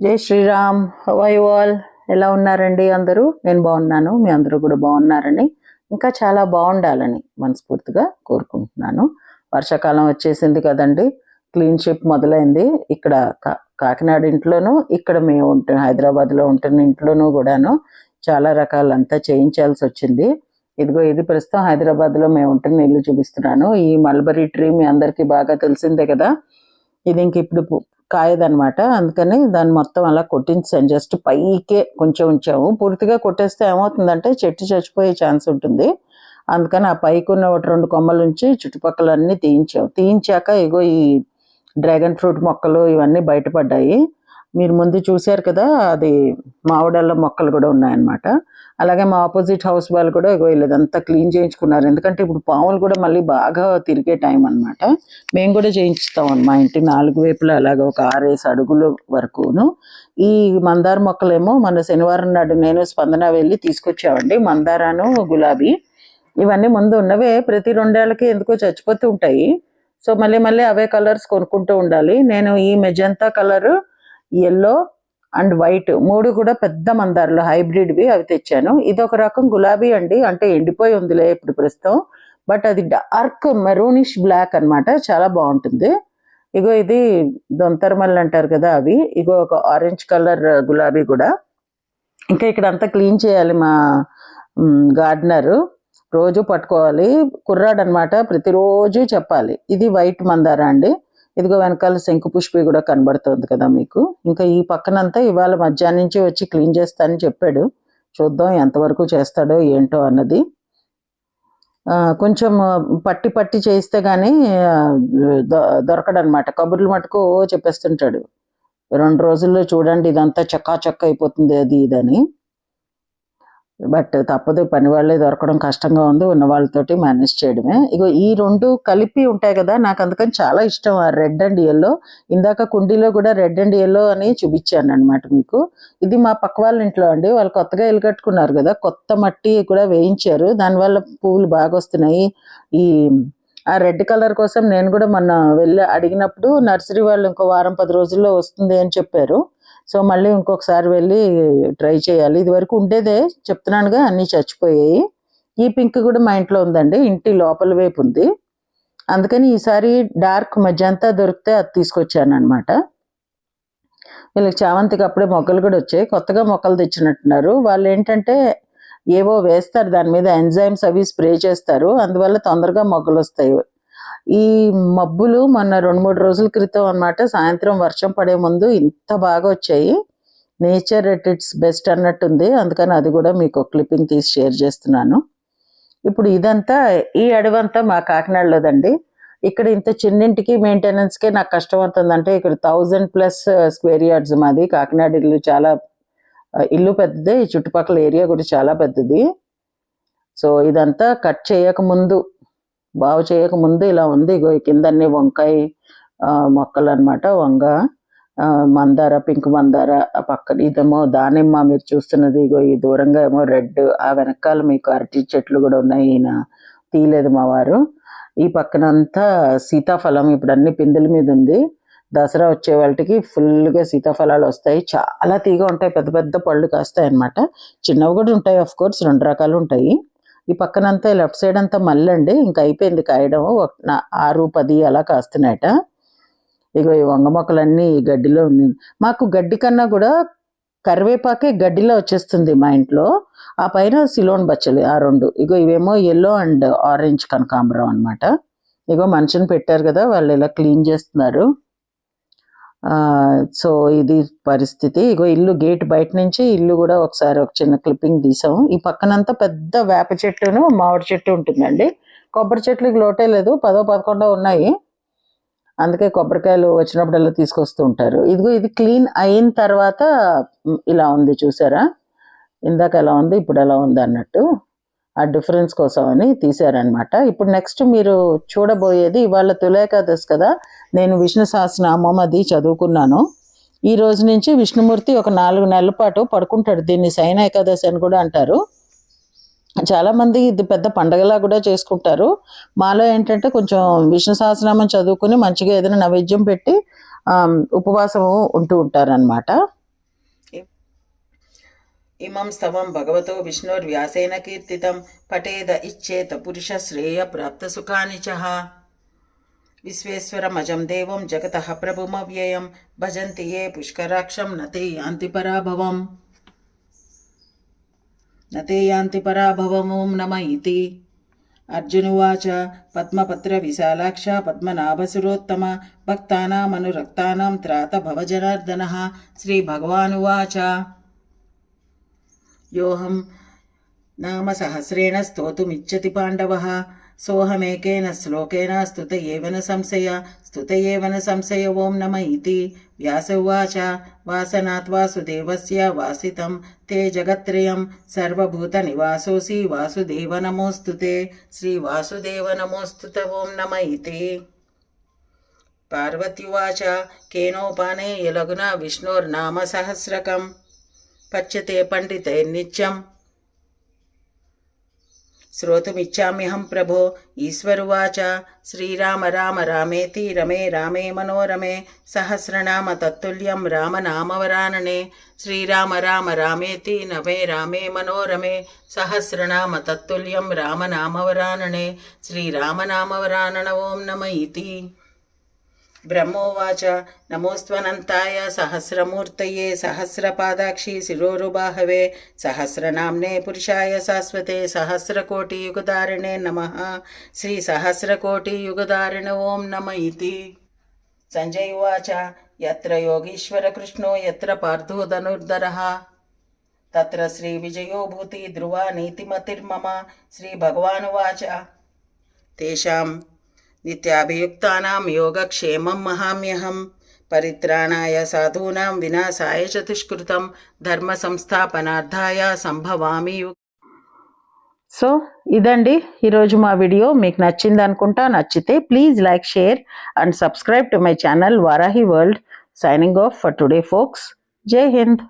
జై శ్రీరామ్. హవై ఎలా ఉన్నారండి అందరూ? నేను బాగున్నాను. మీ అందరూ కూడా బాగున్నారని. ఇంకా చాలా బాగుండాలని మనస్ఫూర్తిగా కోరుకుంటున్నాను. వర్షాకాలం వచ్చేసింది కదండి. క్లీన్ షిప్ మొదలైంది. ఇక్కడ కా- కాకినాడ ఇంట్లోనూ ఇక్కడ మేము ఉంటున్న హైదరాబాద్లో ఉంటున్న ఇంట్లోనూ కూడాను చాలా రకాలంతా చేయించాల్సి వచ్చింది. ఇదిగో ఇది ప్రస్తుతం హైదరాబాద్లో మేము ఉంటున్న ఇల్లు చూపిస్తున్నాను. ఈ మల్బరీ ట్రీ మీ అందరికీ బాగా తెలిసిందే కదా. ఇది ఇంక ఇప్పుడు కాయదనమాట అందుకని దాన్ని మొత్తం అలా కొట్టించాను. జస్ట్ పైకే కొంచెం ఉంచాము. పూర్తిగా కొట్టేస్తే ఏమవుతుందంటే చెట్టు చచ్చిపోయే ఛాన్స్ ఉంటుంది. అందుకని ఆ పైకి ఉన్న ఒకటి రెండు కొమ్మల నుంచి చుట్టుపక్కల అన్నీ తీయించాం తీయించాక ఇగో ఈ డ్రాగన్ ఫ్రూట్ మొక్కలు ఇవన్నీ బయటపడ్డాయి. మీరు ముందు చూశారు కదా అది మామిడల్ల మొక్కలు కూడా ఉన్నాయన్నమాట. అలాగే మా ఆపోజిట్ హౌస్ వాళ్ళు కూడా వీళ్ళదంతా క్లీన్ చేయించుకున్నారు. ఎందుకంటే ఇప్పుడు పాములు కూడా మళ్ళీ బాగా తిరిగే టైం అన్నమాట. మేము కూడా చేయించుతాం మా ఇంటి నాలుగు వైపులా అలాగే ఒక ఆరేసి అడుగుల వరకును. ఈ మందార మొక్కలేమో మన శనివారం నాడు నేను స్పందన వెళ్ళి తీసుకొచ్చామండి. మందారాను గులాబీ ఇవన్నీ ముందు ఉన్నవే. ప్రతి రెండేళ్ళకి ఎందుకో చచ్చిపోతూ ఉంటాయి. సో మళ్ళీ మళ్ళీ అవే కలర్స్ కొనుక్కుంటూ ఉండాలి. నేను ఈ magenta colour yellow and white మూడు కూడా పెద్ద మందారాలు హైబ్రిడ్వి అవి తెచ్చాను. ఇది ఒక రకం గులాబీ అండి. అంటే ఎండిపోయి ఉందిలే ఇప్పుడు ప్రస్తుతం. బట్ అది డార్క్ మెరూనిష్ బ్లాక్ అన్నమాట. చాలా బాగుంటుంది. ఇగో ఇది దొంతరమల్లి అంటారు కదా అవి. ఇగో ఒక ఆరెంజ్ కలర్ గులాబీ కూడా. ఇంకా ఇక్కడ అంతా క్లీన్ చేయాలి మా గార్డెనర్. రోజు పట్టుకోవాలి. కుర్రాడు అనమాట ప్రతిరోజు చెప్పాలి. ఇది వైట్ మందార అండి. ఇదిగో వెనకాల శంకు పుష్పి కూడా కనబడుతుంది కదా మీకు. ఇంకా ఈ పక్కనంతా ఇవాళ మధ్యాహ్నం నుంచి వచ్చి క్లీన్ చేస్తానని చెప్పాడు. చూద్దాం ఎంతవరకు చేస్తాడో ఏంటో అన్నది. కొంచెం పట్టి పట్టి చేయిస్తే దొ దొరకడనమాట. కబుర్లు మటుకు ఓ చెప్పేస్తుంటాడు. రెండు రోజుల్లో చూడండి ఇదంతా చక్కా చక్క అయిపోతుంది అది ఇదని బట్ తప్పదు పని వాళ్ళే దొరకడం కష్టంగా ఉంది ఉన్న వాళ్ళతోటి మేనేజ్ చేయడమే. ఇగో ఈ రెండు కలిపి ఉంటాయి కదా నాకు అందుకని చాలా ఇష్టం ఆ రెడ్ అండ్ ఎల్లో ఇందాక కుండీలో కూడా రెడ్ అండ్ ఎల్లో అని చూపించాను అనమాట మీకు. ఇది మా పక్క వాళ్ళ ఇంట్లో అండి వాళ్ళు కొత్తగా ఇల్లు కట్టుకున్నారు కదా కొత్త మట్టి కూడా వేయించారు. దానివల్ల పువ్వులు బాగా వస్తున్నాయి. ఈ ఆ రెడ్ కలర్ కోసం నేను కూడా మొన్న వెళ్ళి అడిగినప్పుడు నర్సరీ వాళ్ళు ఇంకో వారం పది రోజుల్లో వస్తుంది అని చెప్పారు. సో మళ్ళీ ఇంకొకసారి వెళ్ళి ట్రై చేయాలి. ఇది వరకు ఉండేదే చెప్తున్నానుగా అన్నీ చచ్చిపోయాయి. ఈ పింక్ కూడా మా ఇంట్లో ఉందండి ఇంటి లోపల వైపు ఉంది. అందుకని ఈసారి డార్క్ మధ్యంతా దొరికితే అది తీసుకొచ్చాను అనమాట వీళ్ళకి చామంతికి అప్పుడే మొక్కలు కూడా వచ్చాయి. కొత్తగా మొక్కలు తెచ్చినట్టున్నారు. వాళ్ళు ఏంటంటే ఏవో వేస్తారు దాని మీద ఎంజైమ్స్ అవి స్ప్రే చేస్తారు. అందువల్ల తొందరగా మొగ్గలు వస్తాయి. ఈ మబ్బులు మొన్న రెండు మూడు రోజుల క్రితం అన్నమాట సాయంత్రం వర్షం పడే ముందు ఇంత బాగా వచ్చాయి. నేచర్ ఎట్ ఇట్స్ బెస్ట్ అన్నట్టుంది. అందుకని అది కూడా మీకు క్లిప్పింగ్ తీసి షేర్ చేస్తున్నాను. ఇప్పుడు ఇదంతా ఈ అడవంతా మా కాకినాడలోదండి. ఇక్కడ ఇంత చిన్నింటికి మెయింటెనెన్స్కే నాకు కష్టం అవుతుందంటే ఇక్కడ థౌజండ్ ప్లస్ స్క్వేర్ యార్డ్స్ మాది. కాకినాడ ఇల్లు చాలా uh, ఇల్లు పెద్దదే. ఈ చుట్టుపక్కల ఏరియా కూడా చాలా పెద్దది. సో ఇదంతా కట్ చేయక ముందు బాగు చేయక ముందు ఇలా ఉంది. ఇగో ఈ వంకాయ మొక్కలు అన్నమాట వంగ ఆ, మందార పింక్ మందార ఆ పక్కన ఇదేమో దానిమ్మ మీరు చూస్తున్నది. ఇగో ఈ దూరంగా ఏమో రెడ్ ఆ వెనకాల మీకు అరటి చెట్లు కూడా ఉన్నాయి. ఈయన తీయలేదు మా వారు. ఈ పక్కనంతా సీతాఫలం ఇప్పుడు అన్ని పిందుల మీద ఉంది. దసరా వచ్చే వాళ్ళకి ఫుల్గా సీతాఫలాలు వస్తాయి. చాలా తీగ ఉంటాయి. పెద్ద పెద్ద పళ్ళు కాస్తాయి అన్నమాట చిన్నవి కూడా ఉంటాయి ఆఫ్ కోర్స్ రెండు రకాలు ఉంటాయి. ఈ పక్కనంతా లెఫ్ట్ సైడ్ అంతా మళ్ళీ అండి ఇంకా అయిపోయింది కాయడం. ఒక ఆరు పది అలా కాస్తున్నాయట. ఇగో ఈ వంగ మొక్కలన్నీ ఈ గడ్డిలో ఉన్నాయి మాకు గడ్డి కన్నా కూడా కరివేపాకే గడ్డిలో వచ్చేస్తుంది మా ఇంట్లో. ఆ పైన సిలోన్ బచ్చలి ఆ రెండు. ఇగో ఇవేమో ఎల్లో అండ్ ఆరెంజ్ కనకాంబరం అన్నమాట. ఇగో మనిషిని పెట్టారు కదా వాళ్ళు ఇలా క్లీన్ చేస్తున్నారు. సో ఇది పరిస్థితి. ఇగో ఇల్లు గేట్ బయట నుంచి ఇల్లు కూడా ఒకసారి ఒక చిన్న క్లిప్పింగ్ తీసాము. ఈ పక్కనంతా పెద్ద వేప చెట్టును మామిడి చెట్టు ఉంటుందండి. కొబ్బరి చెట్లకి లోటే లేదు. పదో పదకొండో ఉన్నాయి. అందుకే కొబ్బరికాయలు వచ్చినప్పుడల్లా తీసుకొస్తూ ఉంటారు. ఇదిగో ఇది క్లీన్ అయిన తర్వాత ఇలా ఉంది చూసారా? ఇందాక ఎలా ఉంది ఇప్పుడు ఎలా ఉంది అన్నట్టు. ఆ డిఫరెన్స్ కోసం అని తీశారనమాట ఇప్పుడు నెక్స్ట్ మీరు చూడబోయేది ఇవాళ తులేకాదశి కదా. నేను విష్ణు సహస్రనామం అది చదువుకున్నాను. ఈ రోజు నుంచి విష్ణుమూర్తి ఒక నాలుగు నెలల పాటు పడుకుంటాడు. దీన్ని శయన ఏకాదశి అని కూడా అంటారు. చాలామంది ఇది పెద్ద పండగలా కూడా చేసుకుంటారు. మాలో ఏంటంటే కొంచెం విష్ణు సహస్రనామం చదువుకుని మంచిగా ఏదైనా నైవేద్యం పెట్టి ఉపవాసము ఉపవాసం ఉంటూ ఉంటారనమాట ఇమం స్తవం భగవతో విష్ణుర్వ్యాసేన కీర్తితం పటేద ఇచ్చేత పురుష శ్రేయ ప్రాప్త సుఖాని చ విశ్వేశ్వరమజం దేవం జగత ప్రభుమవ్యయం భజంతి ఏ పుష్కరాక్షం నతే యాంతి పరాభవం నతే యాంతి పరాభవమోం నమ ఇతి అర్జునువాచ పద్మపత్ర విశాలాక్ష పద్మనాభసురోత్తమ భక్తానామనురక్తానాం త్రాత భవజనార్దన శ్రీభగవానువాచ योऽहं नाम सहस्रेण स्तोतुमिच्छति पाण्डवः सोऽहमेकेन श्लोकेन स्तुत एव न संशय स्तुत एव न संशय ॐ नम इति व्यास उवाच वासनात् वासुदेवस्य वासितं ते जगत्त्रयं सर्वभूतनिवासोऽसि वासुदेव नमोऽस्तु ते श्रीवासुदेव नमोऽस्तु ते ॐ नम इति पार्वत्युवाच केनोपाने यलघुना विष्णोर्नाम सहस्रकम् పచ్యతే పండితైర్నిత్యం శ్రోతుమిచ్చామ్యహం ప్రభో ఈశ్వరువాచ. శ్రీరామ రామ రామేతి రమే రామే మనోరమే. సహస్రనామ తత్తుల్యం రామనామవరాననే. శ్రీరామ రామ రామేతి నమే రామే మనోరమే. సహస్రనామ తత్తుల్యం రామనామవరాననే. శ్రీరామనామవరానణ ఓం నమ ఇతి. బ్రహ్మోవాచ నమోస్త్వనంతాయ సహస్రమూర్తయే సహస్రపాదాక్షి శిరోరుబాహవే సహస్రనామ్నే పురుషాయ శాశ్వతే సహస్రకోటియుగదారిణే నమ శ్రీ సహస్రకోటియుగదారిణ ఓం నమ ఇది సంజయ్ ఉవాచ యత్ర యోగీశ్వరకృష్ణో యత్ర పార్థో ధనుర్ధర తత్ర శ్రీ విజయోభూతి ధ్రువా నీతిమతిర్మమ శ్రీ భగవానువాచ తేషాం నిత్యాభియుక్తానాం యోగక్షేమం మహామ్యహం పరిత్రాణాయ సాధూనాం వినాశాయ చతుష్కృతం ధర్మ సంస్థాపనార్థాయ సంభవామి సో ఇదండి ఈరోజు మా వీడియో. మీకు నచ్చింది అనుకుంటా నచ్చితే please like share and subscribe to my channel Varahi world signing off for today folks Jai Hind